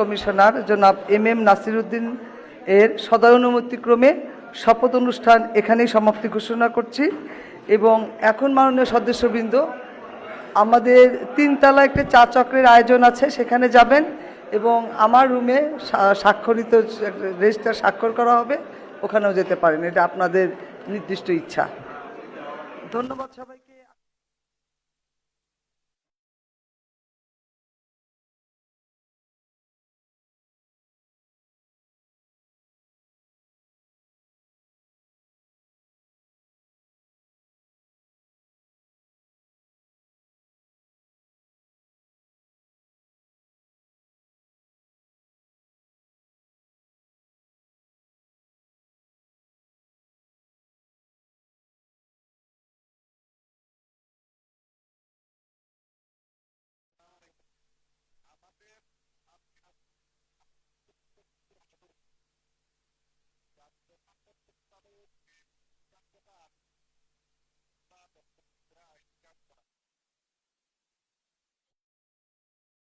Commissioner জনাব M M Nasiruddin এর সদয়ানুমতিক্রমে শপথ অনুষ্ঠান এখানেই সমাপ্তি ঘোষণা করছি এবং এখন মাননীয় সদস্যবৃন্দ, আমাদের তিনতলা একটি চা চক্রের আয়োজন আছে, সেখানে যাবেন এবং আমার রুমে স্বাক্ষরিত রেজিস্টার স্বাক্ষর করা হবে, ওখানেও যেতে পারেন, এটা আপনাদের নির্দিষ্ট ইচ্ছা। ধন্যবাদ সবাইকে।